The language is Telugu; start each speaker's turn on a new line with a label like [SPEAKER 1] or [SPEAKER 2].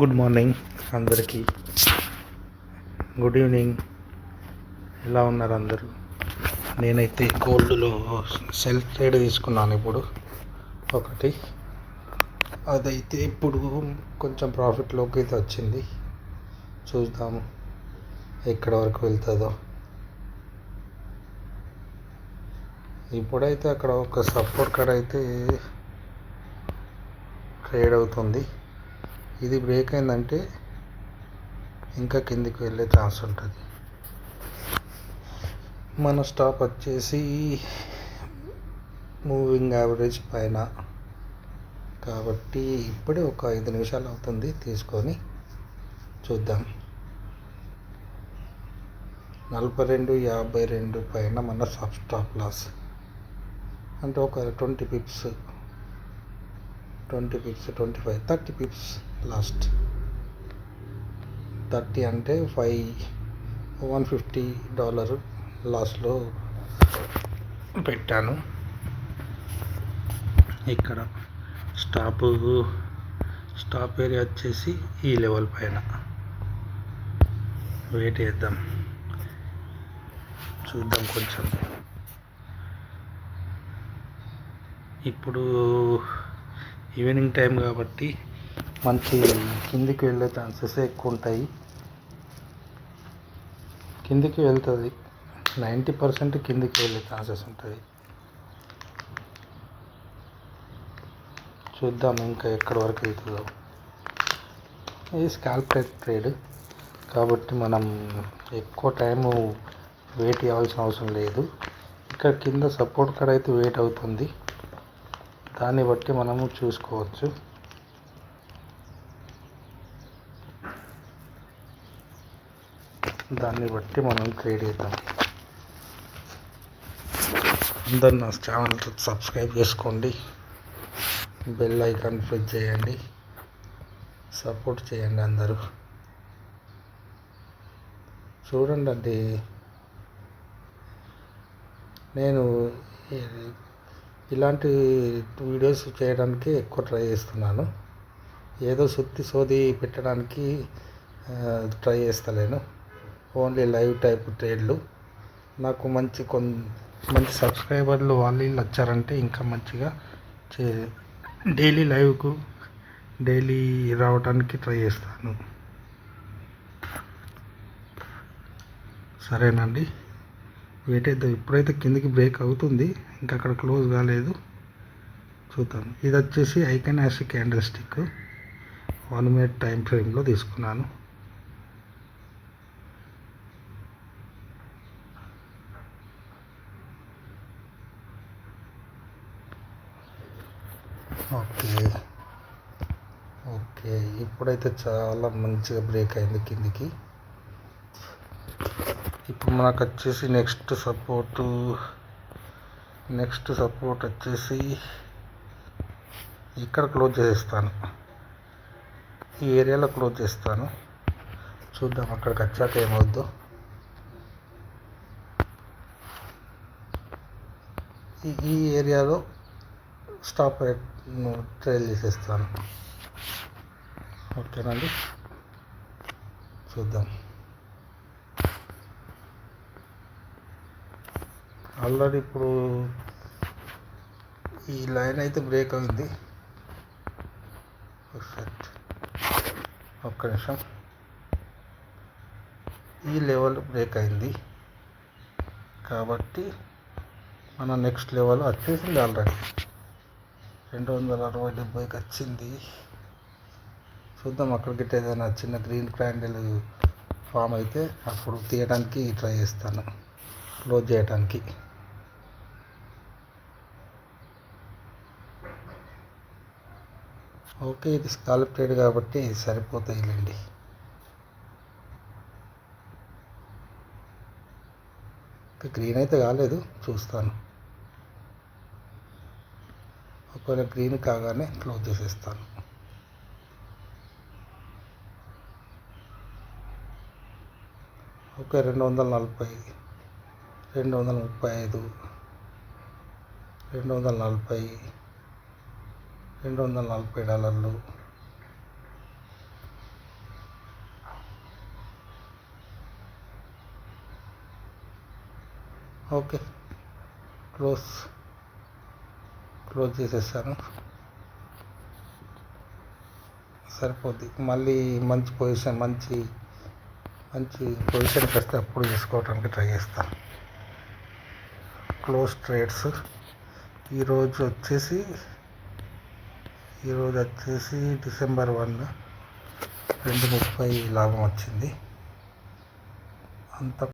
[SPEAKER 1] గుడ్ మార్నింగ్ అందరికీ. Good evening. ఎలా ఉన్నారు అందరూ? నేనైతే గోల్డ్లో సెల్ఫ్ ట్రేడ్ తీసుకున్నాను ఇప్పుడు. ఒకటి. అదైతే ఇప్పుడు కొంచెం ప్రాఫిట్లోకి అయితే వచ్చింది. చూద్దాము ఎక్కడ వరకు వెళ్తుందో. ఇప్పుడైతే అక్కడ ఒక సపోర్ట్ కాడ అయితే ట్రేడ్ అవుతుంది ఇది బ్రేక్ అయిందంటే ఇంకా కిందికి వెళ్ళే ఛాన్స్ ఉంటుంది. మన స్టాప్ వచ్చేసి మూవింగ్ యావరేజ్ పైన. కాబట్టి ఇప్పుడే ఒక ఐదు నిమిషాలు అవుతుంది. తీసుకొని చూద్దాం. నలభై రెండు యాభై రెండు పైన మన సబ్ స్టాప్ లాస్. అంటే ఒక twenty pips twenty pips twenty five thirty pips last thirty అంటే ఫైవ్ వన్ ఫిఫ్టీ డాలర్ లాస్ట్లో పెట్టాను. ఇక్కడ స్టాప్ స్టాప్ ఏరియా వచ్చేసి ఈ లెవెల్ పైన. వెయిట్ చేద్దాం. చూద్దాం కొంచెం. ఇప్పుడు ఈవినింగ్ టైం కాబట్టి మంచి కిందికి వెళ్ళే ఛాన్సెస్ ఎక్కువ ఉంటాయి. కిందికి వెళ్తుంది. నైంటీ పర్సెంట్ కిందికి వెళ్ళే ఛాన్సెస్ ఉంటుంది చూద్దాం ఇంకా ఎక్కడి వరకు వెళ్తుందో. ఇది స్కాల్ప్ ట్రేడ్ కాబట్టి మనం ఎక్కువ టైము వెయిట్ చేయాల్సిన అవసరం లేదు. ఇక్కడ కింద సపోర్ట్ కాడ అయితే వెయిట్ అవుతుంది. దాన్ని బట్టి మనము చూసుకోవచ్చు. దాన్ని బట్టి మనం ట్రేడ్ చేద్దాం. అందరు నా ఛానల్ సబ్స్క్రైబ్ చేసుకోండి. బెల్ ఐకాన్ ప్రెస్ చేయండి. సపోర్ట్ చేయండి అందరూ. చూడండి అండి నేను ఇలాంటి వీడియోస్ చేయడానికి ఎక్కువ ట్రై చేస్తున్నాను. ఏదో సుత్తి సోది పెట్టడానికి ట్రై చేస్తలేను. ఓన్లీ లైవ్ టైప్ ట్రేడ్లు. నాకు మంచి కొన్ మంచి సబ్స్క్రైబర్లు వాళ్ళు వీళ్ళు వచ్చారంటే ఇంకా మంచిగా చే డైలీ లైవ్కు డైలీ రావడానికి ట్రై చేస్తాను. సరేనండి. వెయిట్ అయితే ఇప్పుడైతే కిందికి బ్రేక్ అవుతుంది. ఇంకా అక్కడ క్లోజ్ కాలేదు. చూద్దాం. ఇది వచ్చేసి Heikin Ashi candlestick one minute time ఫ్రేమ్లో తీసుకున్నాను. ఓకే ఓకే ఇప్పుడైతే చాలా మంచిగా బ్రేక్ అయింది కిందికి. ఇప్పుడు మనకు వచ్చేసి నెక్స్ట్ సపోర్టు నెక్స్ట్ సపోర్ట్ వచ్చేసి ఇక్కడ క్లోజ్ చేసేస్తాను. ఈ ఏరియాలో క్లోజ్ చేస్తాను. చూద్దాం అక్కడికి వచ్చాక ఏమవుద్దో. ఈ ఈ ఏరియాలో స్టాప్ ట్రైల్ చేసేస్తాను. ఓకేనండి? చూద్దాం. ఆల్రెడీ ఇప్పుడు ఈ లైన్ అయితే బ్రేక్ అయింది. ఒక్క నిమిషం. ఈ లెవెల్ బ్రేక్ అయింది. కాబట్టి మన నెక్స్ట్ లెవెల్ వచ్చేసింది ఆల్రెడీ. రెండు వందల అరవై డెబ్బైకి వచ్చింది. చూద్దాం అక్కడికి ఏదైనా చిన్న గ్రీన్ క్యాండిల్ ఫామ్ అయితే అప్పుడు తీయడానికి ట్రై చేస్తాను. క్లోజ్ చేయడానికి. ఓకే ఇది స్కాలప్ కాబట్టి సరిపోతాయిలేండి. ఇంకా గ్రీన్ అయితే కాలేదు చూస్తాను. ఒకవేళ గ్రీన్ కాగానే క్లోజ్ చేసేస్తాను. ఓకే రెండు వందల నలభై రెండు వందల ముప్పై ఐదు రెండు వందల నలభై రెండు వందల నలభై డాలర్లు. ఓకే. క్లోజ్. క్లోజ్ చేసేసాను. సరిపోద్ది. మళ్ళీ మంచి పొజిషన్ మంచి మంచి పొజిషన్కి వస్తే అప్పుడు తీసుకోవడానికి ట్రై చేస్తాను క్లోజ్ ట్రేడ్స్. ఈరోజు వచ్చేసి ఈరోజు వచ్చేసి డిసెంబర్ వన్ రెండు ముప్పై లాభం వచ్చింది. అంత